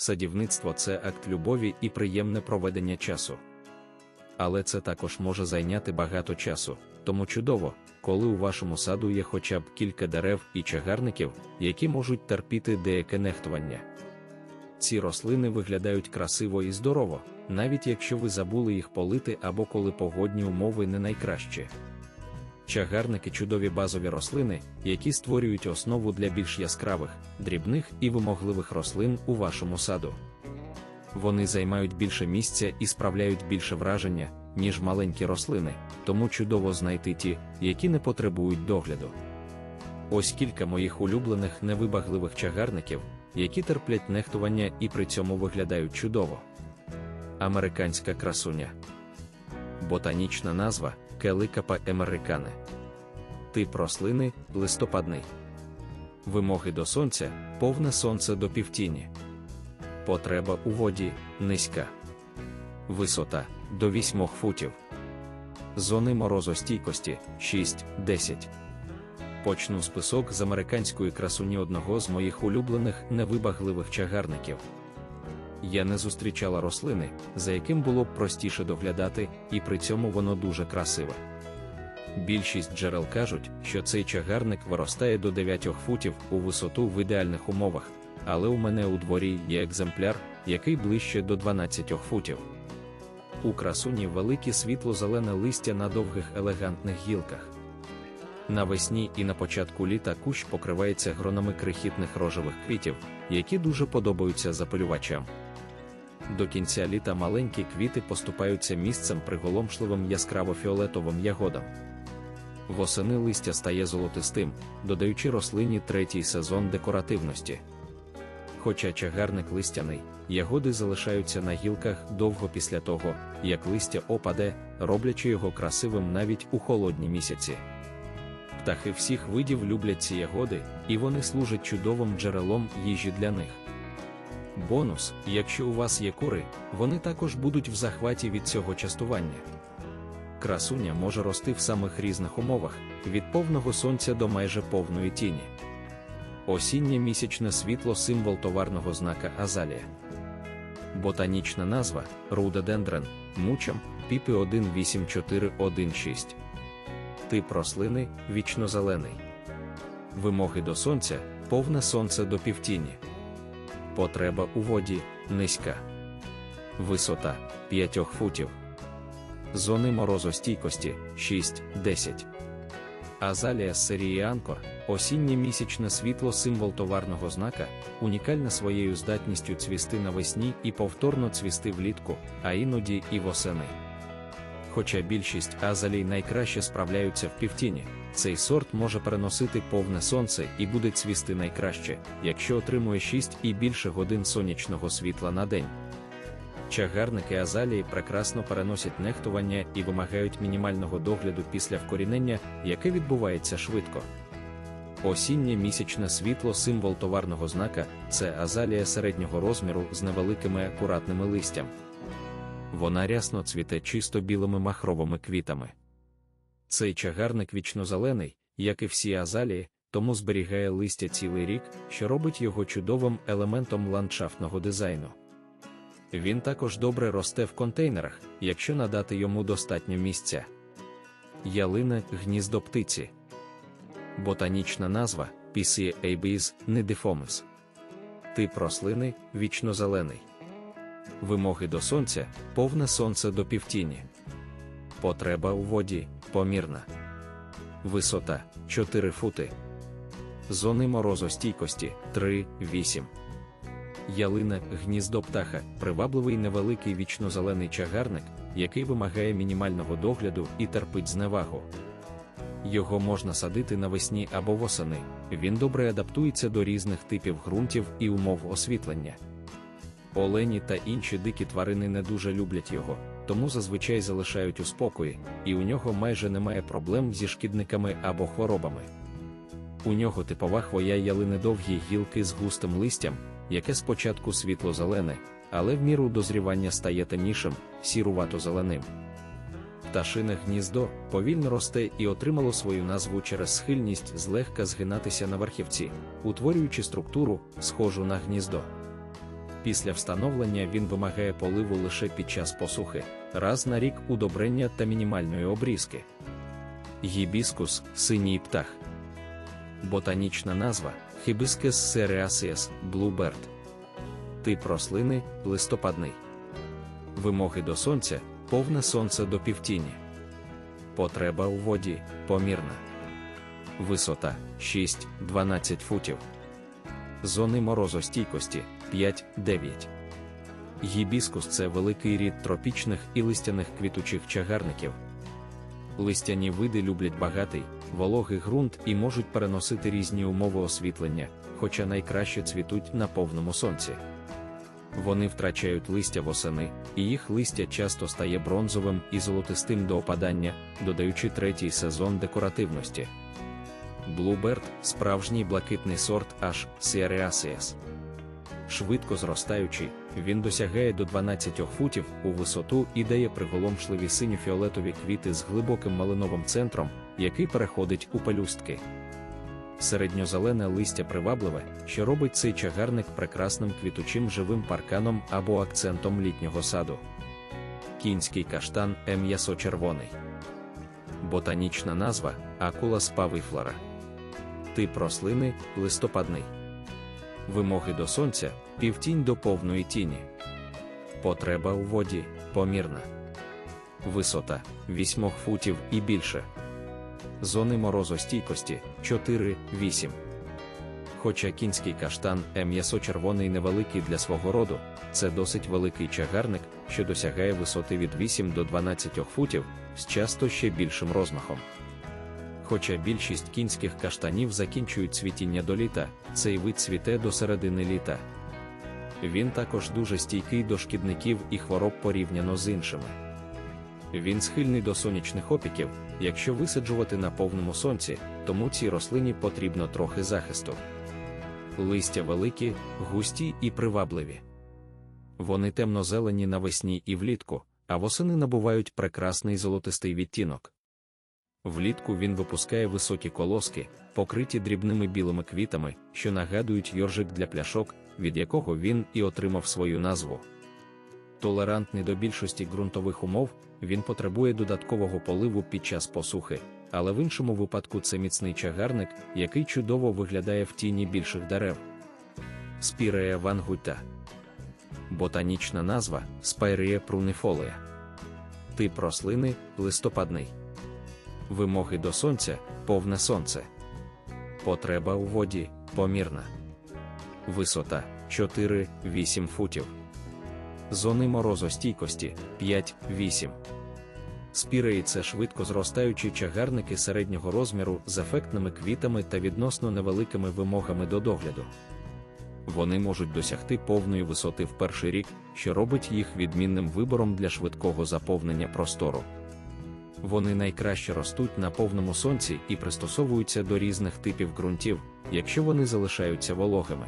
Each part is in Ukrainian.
садівництво це акт любові і приємне проведення часу. Але це також може зайняти багато часу, тому чудово, коли у вашому саду є хоча б кілька дерев і чагарників, які можуть терпіти деяке нехтування. Ці рослини виглядають красиво і здорово, навіть якщо ви забули їх полити або коли погодні умови не найкращі. Чагарники чудові базові рослини, які створюють основу для більш яскравих, дрібних і вимогливих рослин у вашому саду. Вони займають більше місця і справляють більше враження, ніж маленькі рослини, тому чудово знайти ті, які не потребують догляду. Ось кілька моїх улюблених невибагливих чагарників, які терплять нехтування і при цьому виглядають чудово. Американська красуня. Ботанічна назва Келикапа емерикане. Тип рослини листопадний. Вимоги до сонця повне сонце до півтіні. Потреба у воді низька. Висота до 8 футів. Зони морозостійкості 6-10. Почну список з американської красуні одного з моїх улюблених невибагливих чагарників. Я не зустрічала рослини, за яким було б простіше доглядати, і при цьому воно дуже красиве. Більшість джерел кажуть, що цей чагарник виростає до 9 футів у висоту в ідеальних умовах, але у мене у дворі є екземпляр, який ближче до 12 футів. У красуні великі світло-зелене листя на довгих елегантних гілках. Навесні і на початку літа кущ покривається гронами крихітних рожевих квітів, які дуже подобаються запилювачам. До кінця літа маленькі квіти поступаються місцем приголомшливим яскраво-фіолетовим ягодам. Восени листя стає золотистим, додаючи рослині третій сезон декоративності. Хоча чагарник листяний, ягоди залишаються на гілках довго після того, як листя опаде, роблячи його красивим навіть у холодні місяці. Птахи всіх видів люблять ці ягоди, і вони служать чудовим джерелом їжі для них. Бонус, якщо у вас є кури, вони також будуть в захваті від цього частування. Красуня може рости в самих різних умовах, від повного сонця до майже повної тіні. Осіннє місячне світло символ товарного знака Азалія. Ботанічна назва рудодендрен, мучам, піпи 18416. Тип рослини вічнозелений. Вимоги до сонця повне сонце до півтіні. Потреба у воді низька. Висота 5 футів. Зони морозостійкості 6-10. Азалія Анкор, осіннє місячне світло символ товарного знака, унікальна своєю здатністю цвісти навесні і повторно цвісти влітку, а іноді і восени. Хоча більшість азалій найкраще справляються в півтіні, цей сорт може переносити повне сонце і буде цвісти найкраще, якщо отримує 6 і більше годин сонячного світла на день. Чагарники азалії прекрасно переносять нехтування і вимагають мінімального догляду після вкорінення, яке відбувається швидко. Осіннє місячне світло символ товарного знака це азалія середнього розміру з невеликими акуратними листям. Вона рясно цвіте чисто білими махровими квітами. Цей чагарник вічнозелений, як і всі азалії, тому зберігає листя цілий рік, що робить його чудовим елементом ландшафтного дизайну. Він також добре росте в контейнерах, якщо надати йому достатньо місця. Ялина гніздо птиці. Ботанічна назва Pisia abies nidiformis. Тип рослини вічнозелений. Вимоги до сонця повне сонце до півтіні. Потреба у воді помірна. Висота 4 фути. Зони морозостійкості 3-8. Ялина гніздо птаха привабливий невеликий вічнозелений чагарник, який вимагає мінімального догляду і терпить зневагу. Його можна садити навесні або восени, він добре адаптується до різних типів ґрунтів і умов освітлення. Олені та інші дикі тварини не дуже люблять його, тому зазвичай залишають у спокої, і у нього майже немає проблем зі шкідниками або хворобами. У нього типова хвоя ялини довгі гілки з густим листям, яке спочатку світло-зелене, але в міру дозрівання стає темнішим, сірувато-зеленим. Пташине гніздо повільно росте і отримало свою назву через схильність злегка згинатися на верхівці, утворюючи структуру, схожу на гніздо. Після встановлення він вимагає поливу лише під час посухи, раз на рік удобрення та мінімальної обрізки. Гібіскус синій птах. Ботанічна назва Hibiscus cereaceus Bluebird. Тип рослини листопадний. Вимоги до сонця повне сонце до півтіні. Потреба у воді помірна. Висота 6-12 футів. Зони морозостійкості 5-9. Гібіскус це великий рід тропічних і листяних квітучих чагарників. Листяні види люблять багатий, вологий ґрунт і можуть переносити різні умови освітлення, хоча найкраще цвітуть на повному сонці. Вони втрачають листя восени, і їх листя часто стає бронзовим і золотистим до опадання, додаючи третій сезон декоративності. Bluebird – справжній блакитний сорт H. Cereaceus. Швидко зростаючий, він досягає до 12 футів у висоту і дає приголомшливі синьо-фіолетові квіти з глибоким малиновим центром, який переходить у пелюстки. Середньозелене листя привабливе, що робить цей чагарник прекрасним квітучим живим парканом або акцентом літнього саду. Кінський каштан м'ясо-червоний. Ботанічна назва акула спавифлора. Тип рослини листопадний. Вимоги до сонця півтінь до повної тіні. Потреба у воді помірна. Висота 8 футів і більше. Зони морозостійкості 4-8. Хоча кінський каштан м'ясо-червоний невеликий для свого роду, це досить великий чагарник, що досягає висоти від 8 до 12 футів, з часто ще більшим розмахом. Хоча більшість кінських каштанів закінчують цвітіння до літа, цей вид цвіте до середини літа. Він також дуже стійкий до шкідників і хвороб порівняно з іншими. Він схильний до сонячних опіків, якщо висаджувати на повному сонці, тому цій рослині потрібно трохи захисту. Листя великі, густі і привабливі. Вони темно-зелені навесні і влітку, а восени набувають прекрасний золотистий відтінок. Влітку він випускає високі колоски, покриті дрібними білими квітами, що нагадують йоржик для пляшок, від якого він і отримав свою назву. Толерантний до більшості ґрунтових умов, він потребує додаткового поливу під час посухи, але в іншому випадку це міцний чагарник, який чудово виглядає в тіні більших дерев. Спірея вангута. Ботанічна назва Спайрія прунифолія. Тип рослини листопадний. Вимоги до сонця повне сонце. Потреба у воді помірна. Висота 4-8 футів. Зони морозостійкості 5-8. Спіреї це швидко зростаючі чагарники середнього розміру з ефектними квітами та відносно невеликими вимогами до догляду. Вони можуть досягти повної висоти в перший рік, що робить їх відмінним вибором для швидкого заповнення простору. Вони найкраще ростуть на повному сонці і пристосовуються до різних типів ґрунтів, якщо вони залишаються вологими.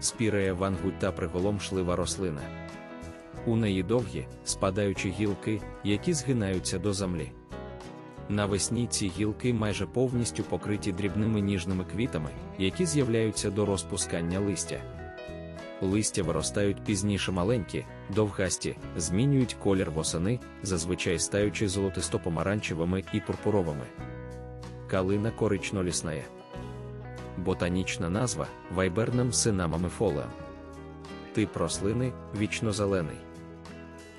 Спірея вангута приголомшлива рослина. У неї довгі, спадаючі гілки, які згинаються до землі. Навесні ці гілки майже повністю покриті дрібними ніжними квітами, які з'являються до розпускання листя. Листя виростають пізніше маленькі, довгасті, змінюють колір восени, зазвичай стаючи золотисто-помаранчевими і пурпуровими. Калина корично-лісная. Ботанічна назва вайбернем синамамифолеам. Тип рослини вічнозелений.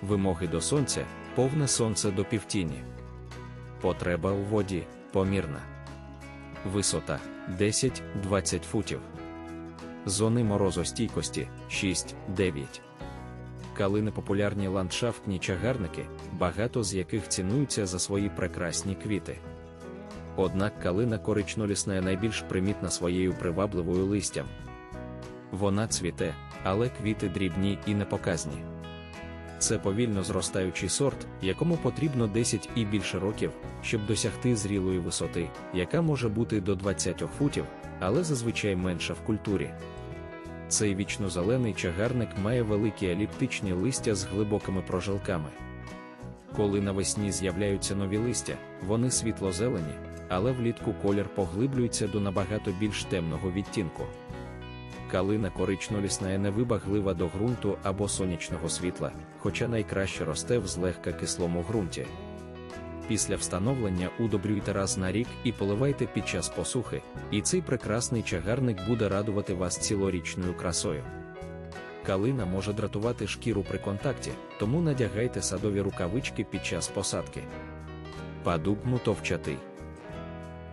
Вимоги до сонця повне сонце до півтіні. Потреба у воді помірна. Висота 10-20 футів. Зони морозостійкості 6-9. Калини популярні ландшафтні чагарники, багато з яких цінуються за свої прекрасні квіти. Однак калина коричнолісна найбільш примітна своєю привабливою листям. Вона цвіте, але квіти дрібні і непоказні. Це повільно зростаючий сорт, якому потрібно 10 і більше років, щоб досягти зрілої висоти, яка може бути до 20 футів, але зазвичай менша в культурі. Цей вічнозелений чагарник має великі еліптичні листя з глибокими прожилками. Коли навесні з'являються нові листя, вони світло-зелені, але влітку колір поглиблюється до набагато більш темного відтінку. Калина коричнолісна невибаглива до ґрунту або сонячного світла, хоча найкраще росте в злегка кислому ґрунті. Після встановлення удобрюйте раз на рік і поливайте під час посухи, і цей прекрасний чагарник буде радувати вас цілорічною красою. Калина може дратувати шкіру при контакті, тому надягайте садові рукавички під час посадки. Падуб мутовчатий.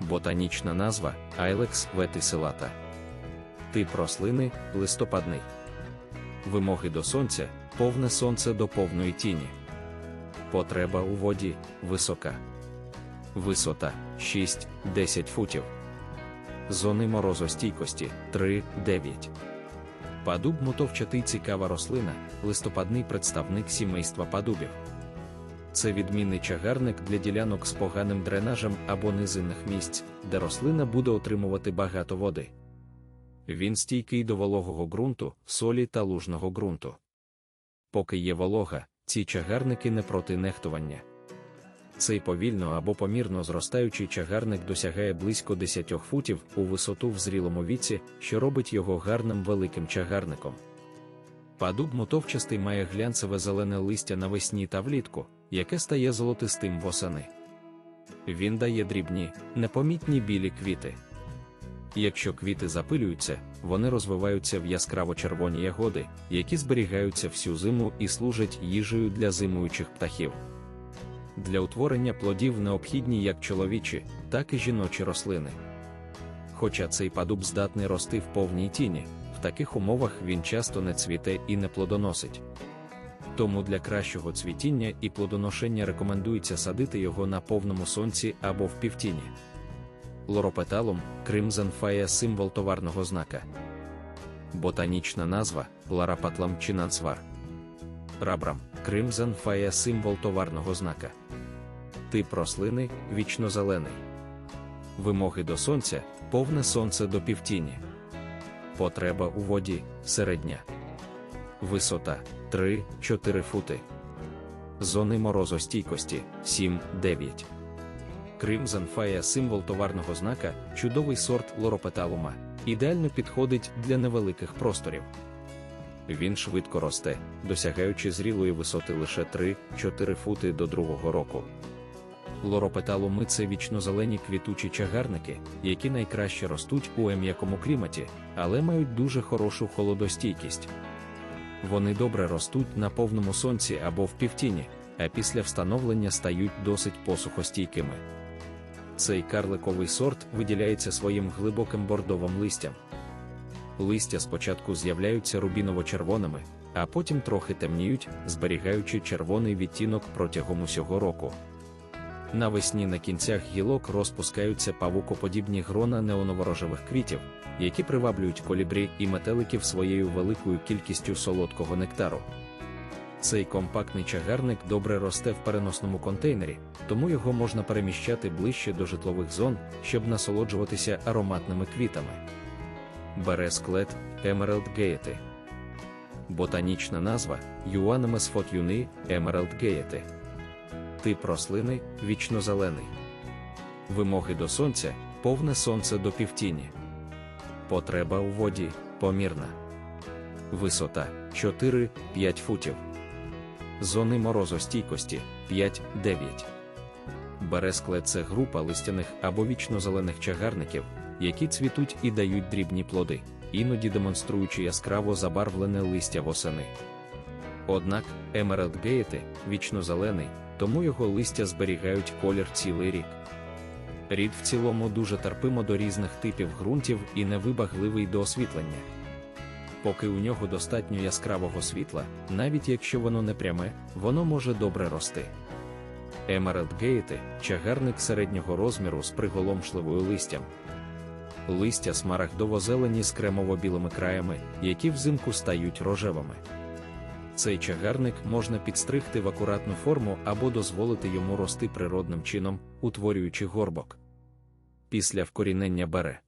Ботанічна назва Айлекс ветисилата. Тип рослини листопадний. Вимоги до сонця повне сонце до повної тіні. Потреба у воді висока. Висота 6-10 футів. Зони морозостійкості 3-9. Падуб мотовчатий цікава рослина, листопадний представник сімейства падубів. Це відмінний чагарник для ділянок з поганим дренажем або низинних місць, де рослина буде отримувати багато води. Він стійкий до вологого ґрунту, солі та лужного ґрунту. Поки є волога, ці чагарники не проти нехтування. Цей повільно або помірно зростаючий чагарник досягає близько 10 футів у висоту в зрілому віці, що робить його гарним великим чагарником. Падуб мотовчастий має глянцеве зелене листя навесні та влітку, яке стає золотистим восени. Він дає дрібні, непомітні білі квіти. Якщо квіти запилюються, вони розвиваються в яскраво червоні ягоди, які зберігаються всю зиму і служать їжею для зимуючих птахів. Для утворення плодів необхідні як чоловічі, так і жіночі рослини. Хоча цей падуб здатний рости в повній тіні, в таких умовах він часто не цвіте і не плодоносить. Тому для кращого цвітіння і плодоношення рекомендується садити його на повному сонці або в півтіні. Лоропеталум Crimson символ товарного знака. Ботанічна назва Ларапатлам чинансвар. Рабрам Crimson Fire – символ товарного знака. Тип рослини вічнозелений. Вимоги до сонця повне сонце до півтіні. Потреба у воді середня. Висота 3-4 фути. Зони морозостійкості 7-9. Crimson Fire – символ товарного знака, чудовий сорт лоропеталума, ідеально підходить для невеликих просторів. Він швидко росте, досягаючи зрілої висоти лише 3-4 фути до другого року. Лоропеталуми це вічнозелені квітучі чагарники, які найкраще ростуть у м'якому кліматі, але мають дуже хорошу холодостійкість. Вони добре ростуть на повному сонці або в півтіні, а після встановлення стають досить посухостійкими. Цей карликовий сорт виділяється своїм глибоким бордовим листям. Листя спочатку з'являються рубіново-червоними, а потім трохи темніють, зберігаючи червоний відтінок протягом усього року. Навесні на кінцях гілок розпускаються павукоподібні грона неоноворожевих квітів, які приваблюють колібрі і метеликів своєю великою кількістю солодкого нектару. Цей компактний чагарник добре росте в переносному контейнері, тому його можна переміщати ближче до житлових зон, щоб насолоджуватися ароматними квітами. Бере склет Emerald Gaiety. Ботанічна назва Юанемес фотюни Emerald Gaiety. Тип рослини вічнозелений. Вимоги до сонця повне сонце до півтіні. Потреба у воді помірна. Висота 4-5 футів. Зони морозостійкості 5-9. Берескле це група листяних або вічнозелених чагарників, які цвітуть і дають дрібні плоди, іноді демонструючи яскраво забарвлене листя восени. Однак Емералд Гейти вічнозелений, тому його листя зберігають колір цілий рік. Рід в цілому дуже терпимо до різних типів ґрунтів і невибагливий до освітлення. Поки у нього достатньо яскравого світла, навіть якщо воно не пряме, воно може добре рости. Емералд Гейти чагарник середнього розміру з приголомшливою листям. Листя смарагдово-зелені з кремово-білими краями, які взимку стають рожевими. Цей чагарник можна підстригти в акуратну форму або дозволити йому рости природним чином, утворюючи горбок. Після вкорінення бере